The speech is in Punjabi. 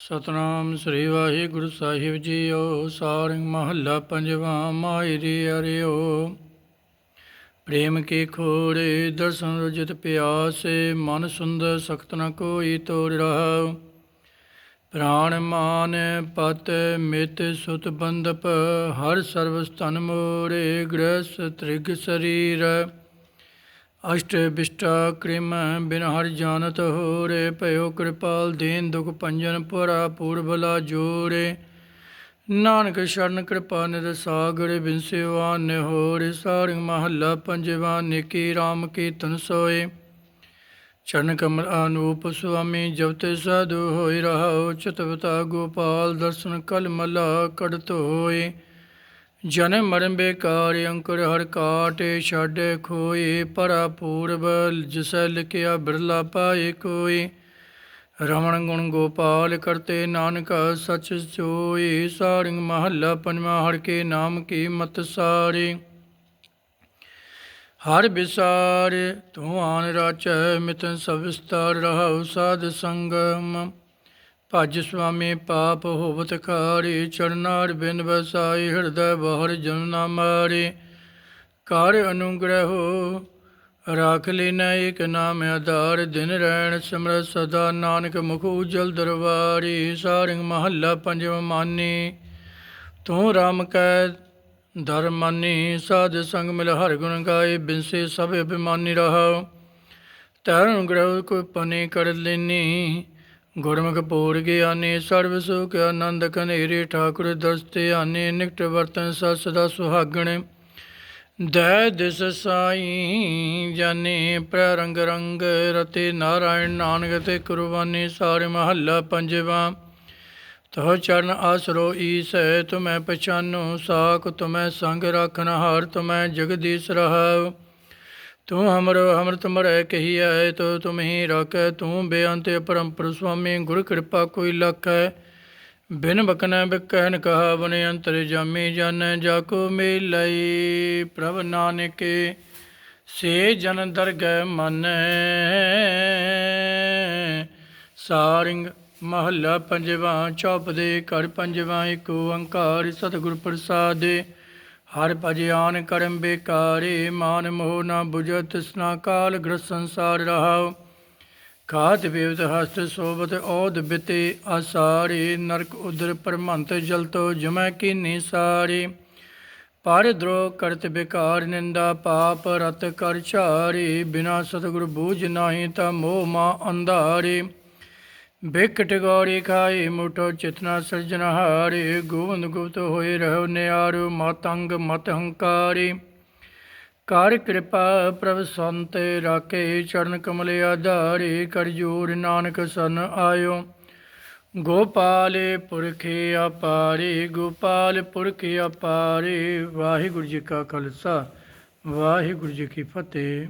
ਸਤਨਾਮ ਸ੍ਰੀ ਵਾਹਿਗੁਰੂ ਸਾਹਿਬ ਜੀਓ, ਸਾਰੰਗ ਮਹੱਲਾ ਪੰਜਵਾਂ ਮਾਇਰੀ ਅਰਿਓ ਪ੍ਰੇਮ ਕੇ ਖੋੜੇ ਦਰਸ਼ਨ ਰਜਤ ਪਿਆਸੇ, ਮਨ ਸੁੰਦਰ ਸਖਤ ਨ ਕੋਈ ਤੋੜ ਰਹਾ ਪ੍ਰਾਣ ਮਾਨ ਪਤ ਮਿਤ ਸੁਤ ਬੰਦਪ ਹਰ ਸਰਵ ਸਤਨ ਮੋਰੇ ਗ੍ਰਸ ਤ੍ਰਿਗ ਸਰੀਰ। ਅਸ਼ਟ ਬਿਸ਼ਟਾ ਕ੍ਰਿਮ ਬਿਨ ਹਰ ਜਾਣਤ ਹੋਰੇ, ਭਇਓ ਕਿਰਪਾਲ ਦੀਨ ਦੁਖ ਪੰਜਨ ਪੁਰਾ ਪੂਰਬਲਾ ਜੋਰੇ। ਨਾਨਕ ਸ਼ਰਨ ਕਿਰਪਾ ਨਿਰ ਸਾਗਰ, ਬਿਨ ਸੇਵਾ ਨਿਹੋਰ ਸਾਰਿ ਮਹੱਲਾ ਪੰਜਵਾ, ਨਿਕੀ RAM ਕੀਰਤਨ ਸੋਏ। ਚਰਨ ਕਮਲ ਅਨੂਪ ਸੁਆਮੀ ਜਪਤੇ ਸਾਧੂ ਹੋਇ ਰਹਾਉ ਚਤਵਤਾ ਗੋਪਾਲ, ਦਰਸ਼ਨ ਕਲ ਮਲਾ ਕੜਤ ਹੋਏ ਜਨਮ ਮਰਨ ਬੇਕਾਰ, ਅੰਕੁਰ ਹਰ ਕਾਟੇ ਛੱਡ ਖੋਏ, ਪਰਾ ਪੂਰਬ ਜਿਸੈ ਲਿਖਿਆ ਬਿਰਲਾ ਪਾਏ ਕੋਈ ਰਮਣ ਗੁਣ ਗੋਪਾਲ ਕਰਤੇ ਨਾਨਕ ਸਚ ਸੋਈ ਸਾਰਿੰਗ ਮਹੱਲਾ ਪੰਜਵਾ ਹਰ ਕੇ ਨਾਮ ਕੀ ਮਤ ਸਾਰੀ। ਹਰ ਵਿਸਾਰ ਤੂੰ ਆਨ ਰਾਚੈ ਮਿਤਨ ਸਭ ਰਹਾਉ ਸਾਧ ਸੰਗਮ। ਭਜ ਸੁਆਮੀ ਪਾਪ ਹੋਵਤ ਖਾਰੀ, ਚਰਨਾਰ ਬਿਨ ਵਸਾਈ, ਹਿਰਦੈ ਬਹਰ ਜਨ ਨਾ ਮਾਰੇ। ਕਰ ਅਨੁਗ੍ਰਹ ਹੋ, ਰਾਖ ਲੈਨਾ ਏਕ ਨਾਮ ਆਧਾਰ। ਦਿਨ ਰਹਿਣ ਸਿਮਰ ਸਦਾ ਨਾਨਕ ਮੁਖ ਉਜਲ ਦਰਬਾਰੀ ਸਾਰੰਗ ਮਹੱਲਾ ਪੰਜਵ ਮਾਨੀ। ਤੂੰ ਰਾਮ ਕੈ ਧਰਮਾਨੀ ਸਾਧ ਸੰਗ ਮਿਲ ਹਰ ਗੁਣ ਗਾਏ, ਬਿਨਸੇ ਸਭ ਅਭਿਮਾਨੀ ਰਹਾ ਤਰਨ ਗ੍ਰਹ ਕੋ ਪਨੇ ਕਰ ਲੈਨੀ। ਗੁਰਮੁਖ ਪੂਰ ਗਿਆਨੀ, ਸਰਬ ਸੁਖ ਆਨੰਦ ਕਨੇਰੇ ਠਾਕੁਰ ਦਰਸਤੇ ਆਨੇ ਨਿਕਟ ਵਰਤਨ ਸਦਾ ਸਦਾ ਸੁਹਾਗਣ। ਦੈ ਦਿਸ ਸਾਈ ਜਾਨੇ ਪ੍ਰਰੰਗ ਰੰਗ ਰਤੇ, ਨਾਰਾਇਣ ਨਾਨਕ ਤੇ ਕੁਰਬਾਨੀ ਸਾਰੇ ਮਹੱਲਾ ਪੰਜਵਾ। ਤਹ ਚਰਨ ਆਸਰੋ ਈਸੈ, ਤੁਮੈ ਪਛਾਨੋ ਸਾਖ, ਤੁਮੈ ਸੰਗ ਰਾਖਨ ਹਾਰ, ਤੁਮੈ ਜਗਦੀਸ਼ ਰਹਾਉ। ਤੂੰ ਹਮਰੋ ਹਮਰਤ ਮਰੈ ਕਹੀਐ, ਤੋ ਤੁਮ ਹੀ ਰਾਖੈ, ਤੂੰ ਬੇਅੰਤ ਪਰੰਪਰ ਸੁਆਮੀ ਗੁਰ ਕਿਰਪਾ ਕੋਈ ਲਖੈ। ਬਿਨ ਬਕਨੈ ਬਿਕਹਿਨ ਕਹਾ, ਬਨ ਅੰਤਰ ਜਾਮੀ ਜਾਣੈ, ਜਾ ਕੋ ਮਿਲਈ ਪ੍ਰਭ ਨਾਨਕੇ, ਸੇ ਜਨ ਦਰਗਹਿ ਮੰਨੈ। ਸਾਰਿੰਗ ਮਹੱਲਾ ਪੰਜਵਾ ਚੌਪ ਦੇ ਘਰ ਪੰਜਵਾ, ਏਕ ਓੰਕਾਰ ਸਤਿਗੁਰ ਪ੍ਰਸਾਦਿ। ਹਰ ਭਜਿਆਨ ਕਰਮ ਬੇਕਾਰੇ, ਮਾਨ ਮੋਹ ਨਾ 부ਜਤ ਤ੍ਰਿਸ਼ਨਾ ਕਾਲ ਗ੍ਰਸ ਸੰਸਾਰ ਰਹਾਉ। ਖਾਤ ਬੇਵਤ ਹਸਤ ਸੋਬਤ ਔਦ ਬਿਤੇ ਆਸਾਰੇ, ਨਰਕ ਉਦਰ ਪਰਮੰਤ ਜਲਤੋ ਜਮੈ ਕੀਨੀ ਸਾਰੇ। ਪਰ ਦ੍ਰੋ ਕਰਤ ਬਿਕਾਰ ਨਿੰਦਾ ਪਾਪ ਰਤ ਕਰ ਝਾਰੇ, ਬਿਨਾ ਸਤਿਗੁਰ ਬੂਝ ਨਾਹੀ ਤਾ ਮੋਹ ਮਾ ਅੰਧਾਰੇ। ਬਿਕ ਟਗੋਰੀ ਖਾਈ ਮੁਠੋ ਚਿਤਨਾ ਸਿਰਜਨਹਾਰੇ ਗੋਵਿੰਦ ਗੁਪਤ ਹੋਏ ਰਹੋ ਨਿਆਰੋ ਮਤੰਗ ਮਤ ਹੰਕਾਰੀ। ਕਰ ਕਿਰਪਾ ਪ੍ਰਭ ਸੰਤ ਰਾਖੇ, ਚਰਨ ਕਮਲ ਆਧਾਰੇ, ਕਰ ਜੋਰ ਨਾਨਕ ਸਨ ਆਇਓ। ਗੋਪਾਲੇ ਪੁਰਖੇ ਅਪਾਰੇ, ਗੋਪਾਲ ਪੁਰਖੇ ਅਪਾਰੇ, ਵਾਹਿਗੁਰੂ ਜੀ ਕਾ ਖਾਲਸਾ, ਵਾਹਿਗੁਰੂ ਜੀ ਕੀ ਫਤਿਹ।